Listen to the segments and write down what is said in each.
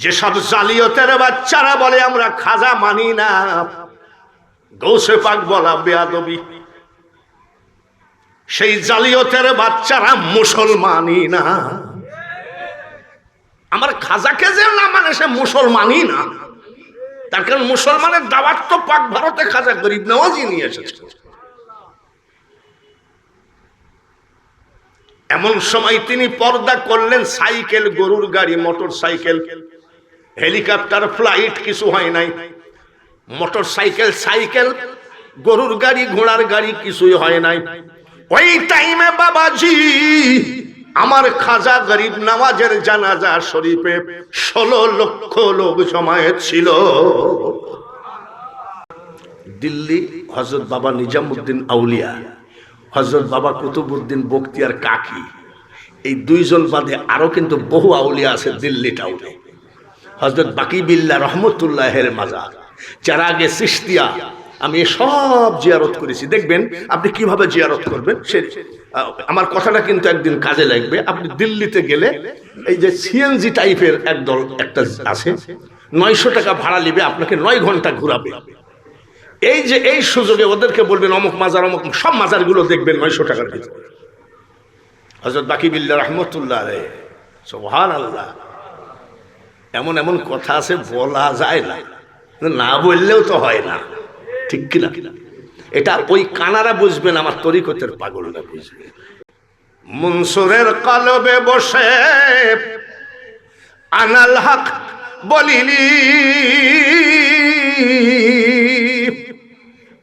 যেসব জালিয়তের বাচ্চারা বলে আমরা খাজা মানি না, গৌসে পাক বলা বেয়াদবি। সেই জালিয়তের বাচ্চারা মুসলমানই না। আমার খাজাকে যে না মানে সে মুসলমানই না। তার কারণ মুসলমানের দাওয়াত তো পাক ভারতে খাজা গরিব নওয়াজই নিয়ে এসেছে। এমন সময় তিনি পর্দা করলেন সাইকেল, গরুর গাড়ি মোটর সাইকেল হেলিকপ্টার, ফ্লাইট কিছু হয় নাই। মোটর সাইকেল সাইকেল গরুর গাড়ি, ঘোড়ার গাড়ি কিছুই হয় নাই। ওই টাইমে বাবাজি, আমার খাজা গরিব নওয়াজের জানাজা শরীফে ষোলো লক্ষ লোক জমায়েত ছিল। দিল্লি হজরত বাবা নিজামুদ্দিন আউলিয়া হজরত বাবা কুতুবুদ্দিন বক্তিয়ার কাকি, এই দুইজন বাদে আরও কিন্তু বহু আউলিয়া আছে দিল্লি টাউনে। হজরত বাকি বিল্লা রহমতুল্লাহের মাজার যারা আগে সৃষ্টিয়া আমি সব জিয়ারত করেছি। দেখবেন আপনি কীভাবে জিয়ারত করবেন? সে আমার কথাটা কিন্তু একদিন কাজে লাগবে। আপনি দিল্লিতে গেলে এই যে সিএনজি টাইপের একদল একটা আছে, নয়শো টাকা ভাড়া নিবে, আপনাকে নয় ঘণ্টা ঘুরাবে। এই যে, এই সুযোগে ওদেরকে বলবেন, অমুক মাজার, অমুক, সব মাজারগুলো দেখবেন নয়শো টাকার ভিতরে। হজরত বাকি বিল্লা রহমতুল্লাহ রে সোহান আল্লাহ এমন এমন কথা আছে, বলা যায় না। না বললেও তো হয় না। ঠিক কিনা? এটা ওই কানারা বুঝবেন আমার তরিকতের পাগলরা বুঝবে। মনসুরের কলবে বসে আনাল হক বলিলি।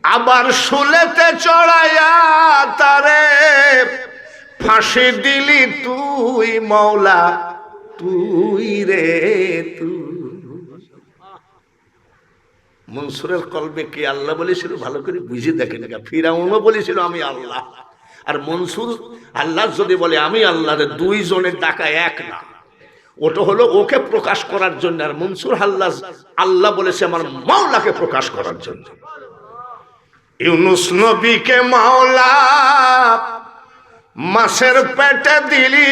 আবার শুলেতে চড়াইয়া তারে ফাঁসি দিলি তুই, মৌলা। তুই রে মনসুরের কলবে কে আল্লাহ বলেছিল? ভালো করে বুঝে দেখেন ফিরাউনও বলেছিল, আমি আল্লাহ। আর মনসুর আল্লাহ যদি বলে, আমি আল্লাহ দুইজনের ডাকা এক না। ওটা হলো ওকে প্রকাশ করার জন্য। আর মনসুর আল্লাহ আল্লাহ বলেছে, আমার মাওলাকে প্রকাশ করার জন্য। ইউনুস নবীকে মাওলা মাসের পেটে দিলি।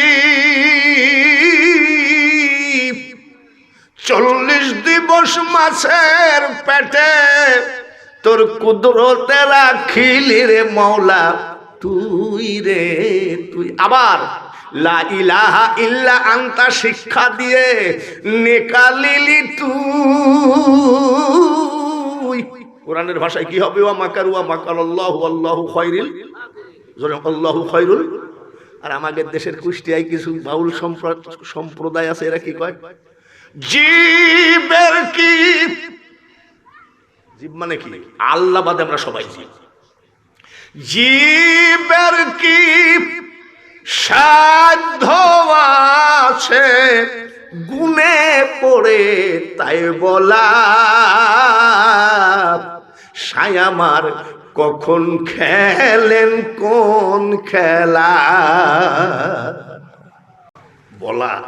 চল্লিশ দিবস মাছের পেটে। তোর কুদরতে রাখিলি রে মাওলা, তুই রে, তুই। আবার, লা ইলাহা ইল্লা আন্তা শিক্ষা দিয়ে নিকালিলি তুই। কোরআনের ভাষায় কি হবে? ওয়া মাকার ওয়া মাকার আল্লাহু আল্লাহু খায়রিল। জোরে আল্লাহু খায়রুল। আর আমাদের দেশের কুষ্টিয়ায় কিছু বাউল সম্প্র- সম্প্রদায় আছে, এরা কি কয়? জীবের কি? জীব মানে কি? আল্লাহ বাদে আমরা সবাই জীব। জীবের কি? সাধ্য আছে গুনে পড়ে তাই বলা। সায়ামার কখন খেলেন, কোন খেলা? বলা।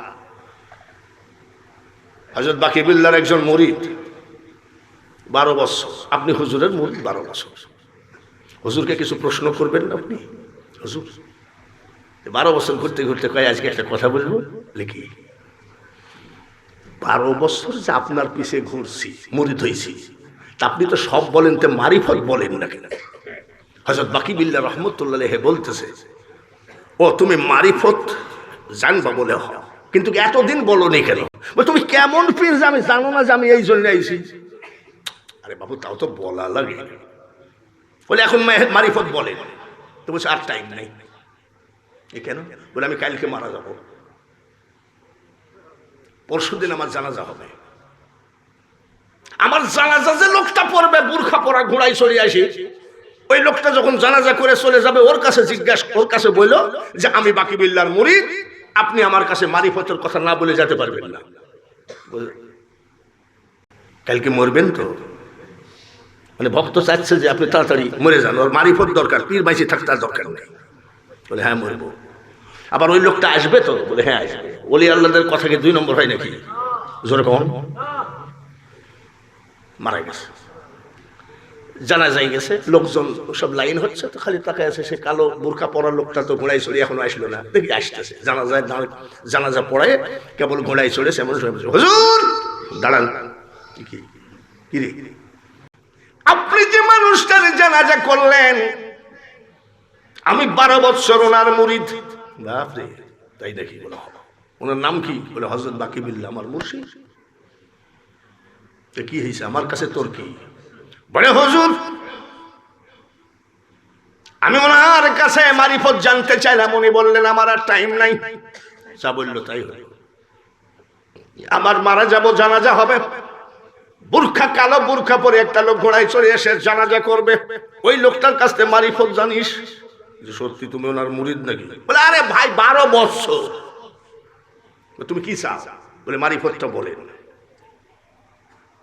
হজরত বাকিবুল্লার একজন মরিদ, বারো বছর। আপনি হুজুরের মরিদ, বারো বছর। হুজুরকে কিছু প্রশ্ন করবেন না আপনি? হুজুর বারো বছর ঘুরতে ঘুরতে কয়, আজকে একটা কথা বলব? লিখি বারো বছর যে আপনার পিছে ঘুরছি, মরিদ হয়েছি তা আপনি তো সব বলেন তো মারিফত বলেন না কেন? হজরত বাকিবিল্লা রহমতুল্লাহ বলতেছে, ও, তুমি মারিফত জানবা বলে হ কিন্তু এতদিন বলো নি কেন তুমি কেমন পীর যে আমি জানো না যে আমি এই জন্য আইছি? আরে বাবু, তাও তো বলা লাগে। বলে, এখন মারিফত বলে। তো বলছে, আর টাইম নাই। এ কেন? বলে, আমি কালকে মারা যাব। পরশু দিন আমার জানাজা হবে। আমার জানাজা যে লোকটা পড়বে, বুর্খা পরা ঘোড়ায় চলে আসি, ওই লোকটা যখন জানাজা করে চলে যাবে, ওর কাছে জিজ্ঞাসা, ওর কাছে বলল যে, আমি বাকি বিল্লার মুরিদ আপনি আমার কাছে মারিফতের কথা না বলে যেতে পারবেন না। কালকে মরবেন তো। মানে ভক্ত চাচ্ছে যে আপনি তাড়াতাড়ি মরে যান। ওর মারিফত দরকার, পীর বাইসে থাকতে আর দরকার নেই। বলে হ্যাঁ মরবো। আবার ওই লোকটা আসবে তো? বলে হ্যাঁ আসবে। ওলি আল্লাহদের কথা কি দুই নম্বর হয় নাকি? জোরে কম মারা গেছে। জানা যাই গেছে, লোকজন সব লাইন হচ্ছে, তো খালি তাকে আছে সে কালো বোরখা পরা লোকটা তো ঘোড়ায় চড়ে এখনও আসলো না। দেখি আসতেছে জানা জানাজা পড়ায় কেবল ঘোড়ায় চড়েছে এমন হুজুর, দাঁড়ান। আপনি যে মানুষটার জানাজা করলেন, আমি বারো বৎসর ওনার মুরিদ। বাপরে তাই দেখি বলো ওনার নাম কি? বলে হজরত বাকিবিল্লা আমার মুর্শিদ। কি হয়েছে আমার কাছে তোর কি? বলে, হজুর, আমি ওনার কাছে মারিফত জানতে চাইলাম। উনি বললেন, আমার আর টাইম নাই। যা বলল তাই হলো। আমার মারা যাব, জানাজা হবে। বুর্খা, কালো বুর্খা পরে একটা লোক ঘোড়ায় চড়ে এসে জানাজা করবে। ওই লোকটার কাছ থেকে মারিফত জানিস? যে সত্যি তুমি ওনার মুরিদ নাকি? বলে, আরে ভাই, বারো বৎসর। তুমি কি চাও? বলে, মারিফতটা বলেন।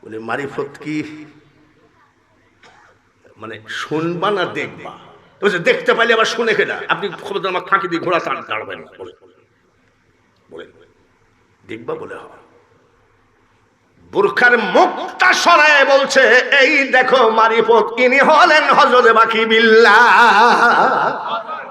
বলে, মারিফত কি? মানে শুনবা না দেখবা। দেখতে পাইলে আবার শুনে কেনা আপনি আমার ফাঁকি দিয়ে ঘোড়া টান দাঁড়াবেন। না বলে দেখবা বলে হয়। বুরখার মুখটা সরায় বলছে, এই দেখো মারিফত, ইনি হলেন হজরে বাকি বিল্লাহ।